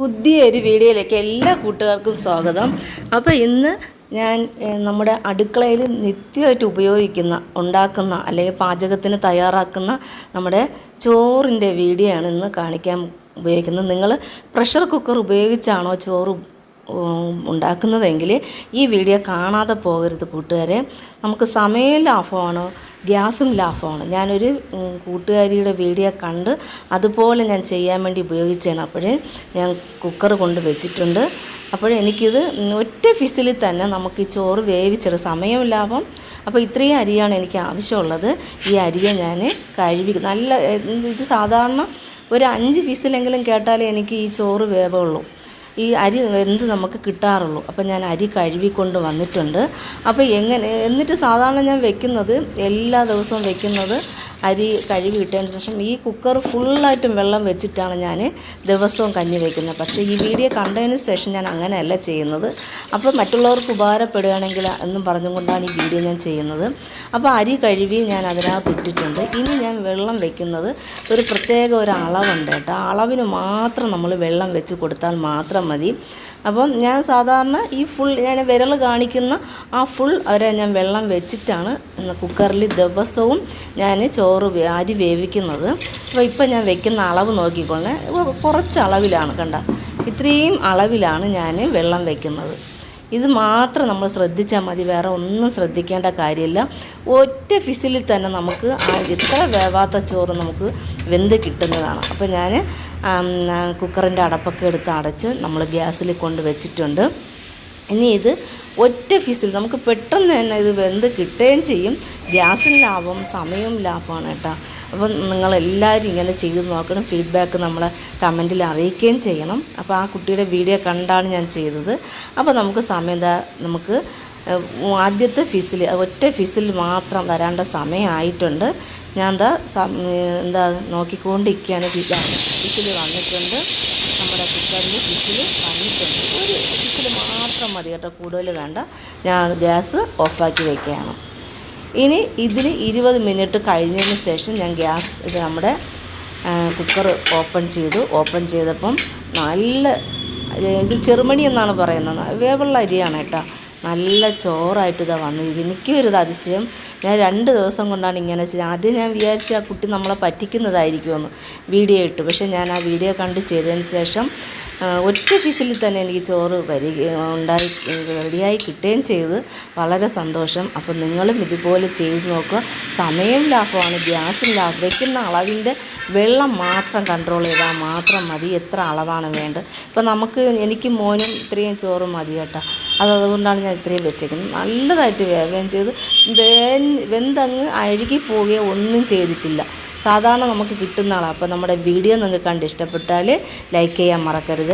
പുതിയൊരു വീഡിയോയിലേക്ക് എല്ലാ കൂട്ടുകാർക്കും സ്വാഗതം. അപ്പോൾ ഇന്ന് ഞാൻ നമ്മുടെ അടുക്കളയിൽ നിത്യമായിട്ട് ഉപയോഗിക്കുന്ന ഉണ്ടാക്കുന്ന അല്ലെങ്കിൽ പാചകത്തിന് തയ്യാറാക്കുന്ന നമ്മുടെ ചോറിന്റെ വീഡിയോ ആണ് ഇന്ന് കാണിക്കാൻ ഉപയോഗിക്കുന്നത്. നിങ്ങൾ പ്രഷർ കുക്കർ ഉപയോഗിച്ചാണോ ചോറ് ഉണ്ടാക്കുന്നതെങ്കിൽ ഈ വീഡിയോ കാണാതെ പോകരുത് കൂട്ടുകാരെ. നമുക്ക് സമയം ലാഭമാണ്? ഗ്യാസും ലാഭമാണ്. ഞാനൊരു കൂട്ടുകാരിയുടെ വീഡിയോ കണ്ട് അതുപോലെ ഞാൻ ചെയ്യാൻ വേണ്ടി ഉപയോഗിച്ചാണ് അപ്പോഴേ ഞാൻ കുക്കർ കൊണ്ട് വെച്ചിട്ടുണ്ട്. ഉം, ഒറ്റ ഫിസിലിൽ തന്നെ നമുക്ക് ഈ ചോറ് വേവിച്ചെടുക്കും സമയം ലാഭം. അപ്പോൾ ഇത്രയും അരിയാണ് എനിക്ക് ആവശ്യമുള്ളത്. ഈ അരിയെ ഞാൻ കഴുകി നല്ല ഇത് സാധാരണ ഒരു അഞ്ച് ഫിസിലെങ്കിലും കേട്ടാലേ എനിക്ക് ഈ ചോറ് വേവുള്ളൂ. ഈ അരി എന്ത് നമുക്ക് കിട്ടാറുള്ളൂ. അപ്പോൾ ഞാൻ അരി കഴുകിക്കൊണ്ട് വന്നിട്ടുണ്ട്. അപ്പോൾ എങ്ങനെ എന്നിട്ട് സാധാരണ ഞാൻ വെക്കുന്നത് എല്ലാ ദിവസവും വെക്കുന്നത് അരി കഴുകി ഇട്ടതിന് ശേഷം ഈ കുക്കർ ഫുള്ളായിട്ടും വെള്ളം വെച്ചിട്ടാണ് ഞാൻ ദിവസവും കഞ്ഞി വയ്ക്കുന്നത് പക്ഷേ ഈ വീഡിയോ കണ്ടതിന് ശേഷം ഞാൻ അങ്ങനെയല്ല ചെയ്യുന്നത്. അപ്പോൾ മറ്റുള്ളവർക്ക് ഉപകാരപ്പെടുകയാണെങ്കിൽ എന്നും പറഞ്ഞുകൊണ്ടാണ് ഈ വീഡിയോ ഞാൻ ചെയ്യുന്നത്. അപ്പോൾ അരി കഴുകി ഞാൻ അതിനകത്ത് ഇട്ടിട്ടുണ്ട്. ഇനി ഞാൻ വെള്ളം വെക്കുന്നത് ഒരു പ്രത്യേക ഒരു അളവുണ്ട് കേട്ടോ. അളവിന് മാത്രം നമ്മൾ വെള്ളം വെച്ച് കൊടുത്താൽ മാത്രം മതി. അപ്പം ഞാൻ സാധാരണ ഈ ഫുൾ ഞാൻ വിരൽ കാണിക്കുന്ന ആ ഫുൾ വരെ ഞാൻ വെള്ളം വെച്ചിട്ടാണ് കുക്കറിൽ ദിവസവും ഞാൻ ചോറ് അരി വേവിക്കുന്നത്. അപ്പോൾ ഇപ്പം ഞാൻ വെക്കുന്ന അളവ് നോക്കിക്കൊള്ളേ കുറച്ച് അളവിലാണ് കണ്ട. ഇത്രയും അളവിലാണ് ഞാൻ വെള്ളം വെക്കുന്നത്. ഇത് മാത്രം നമ്മൾ ശ്രദ്ധിച്ചാൽ മതി. വേറെ ഒന്നും ശ്രദ്ധിക്കേണ്ട കാര്യമില്ല. ഒറ്റ ഫിസിലിൽ തന്നെ നമുക്ക് ആ ഇത്ര വേവാത്ത ചോറ് നമുക്ക് വെന്ത് കിട്ടുന്നതാണ്. അപ്പോൾ ഞാൻ കുക്കറിന്റെ അടപ്പൊക്കെ എടുത്ത് അടച്ച് നമ്മൾ ഗ്യാസിൽ കൊണ്ട് വെച്ചിട്ടുണ്ട്. ഇനി ഇത് ഒറ്റ ഫീസിൽ നമുക്ക് പെട്ടെന്ന് തന്നെ ഇത് വെന്ത് കിട്ടുകയും ചെയ്യും. ഗ്യാസും ലാഭം സമയവും ലാഭമാണ് കേട്ടോ. അപ്പം നിങ്ങളെല്ലാവരും ഇങ്ങനെ ചെയ്ത് നോക്കണം. ഫീഡ്ബാക്ക് നമ്മൾ കമന്റിൽ അറിയിക്കുകയും ചെയ്യണം. അപ്പോൾ ആ കുട്ടിയുടെ വീഡിയോ കണ്ടാണ് ഞാൻ ചെയ്തത്. അപ്പോൾ നമുക്ക് സമയം നമുക്ക് ആദ്യത്തെ ഫീസിൽ ഒറ്റ ഫീസിൽ മാത്രം വരേണ്ട സമയമായിട്ടുണ്ട്. ഞാൻ എന്താ എന്താ നോക്കിക്കൊണ്ടിരിക്കുകയാണ് ഫിസിൽ വന്നിട്ടുണ്ട്. നമ്മുടെ കുക്കറിൽ ഫിസിൽ വന്നിട്ടുണ്ട്. ഒരു ഫിസിൽ മാത്രം മതി കേട്ടോ. കൂടുതൽ വേണ്ട. ഞാൻ ഗ്യാസ് ഓഫാക്കി വയ്ക്കുകയാണ് ഇനി ഇതിന് ഇരുപത് മിനിറ്റ് കഴിഞ്ഞതിന് ശേഷം ഞാൻ ഗ്യാസ് ഇത് നമ്മുടെ കുക്കർ ഓപ്പൺ ചെയ്തു. ഓപ്പൺ ചെയ്തപ്പം നല്ല ഇത് ചെറുമണി എന്നാണ് പറയുന്നത്. വേവുള്ള അരിയാണ് കേട്ടോ. നല്ല ചോറായിട്ട് ഇതാ വന്നത്. എനിക്കും ഒരു അതിശയം. ഞാൻ രണ്ട് ദിവസം കൊണ്ടാണ് ഇങ്ങനെ ചെയ്തത് ആദ്യം ഞാൻ വിചാരിച്ച ആ കുട്ടി നമ്മളെ പറ്റിക്കുന്നതായിരിക്കുമെന്ന് വീഡിയോ ഇട്ടു. പക്ഷേ ഞാൻ ആ വീഡിയോ കണ്ട് ചെയ്തതിന് ശേഷം ഒറ്റ ഫിസിൽ തന്നെ എനിക്ക് ചോറ് വരിക ഉണ്ടായി റെഡിയായി കിട്ടുകയും ചെയ്ത്. വളരെ സന്തോഷം. അപ്പോൾ നിങ്ങളും ഇതുപോലെ ചെയ്ത് നോക്കുക. സമയം ലാഭമാണ്. ഗ്യാസും ലാഭം വയ്ക്കുന്ന അളവിന്റെ വെള്ളം മാത്രം കൺട്രോൾ ചെയ്താൽ മാത്രം മതി. എത്ര അളവാണ് വേണ്ടത്? ഇപ്പോൾ നമുക്ക് എനിക്ക് മോനും ഇത്രയും ചോറും മതി കേട്ടോ. അത് അതുകൊണ്ടാണ് ഞാൻ ഇത്രയും വെച്ചേക്കുന്നത്. നല്ലതായിട്ട് വേവുകയും ചെയ്ത് വേൻ വെന്തങ്ങ് അഴുകി പോവുകയോ ഒന്നും ചെയ്തിട്ടില്ല. സാധാരണ നമുക്ക് കിട്ടുന്ന ആളാണ് അപ്പോൾ നമ്മുടെ വീഡിയോ നിങ്ങൾക്ക് കണ്ട് ഇഷ്ടപ്പെട്ടാൽ ലൈക്ക് ചെയ്യാൻ മറക്കരുത്.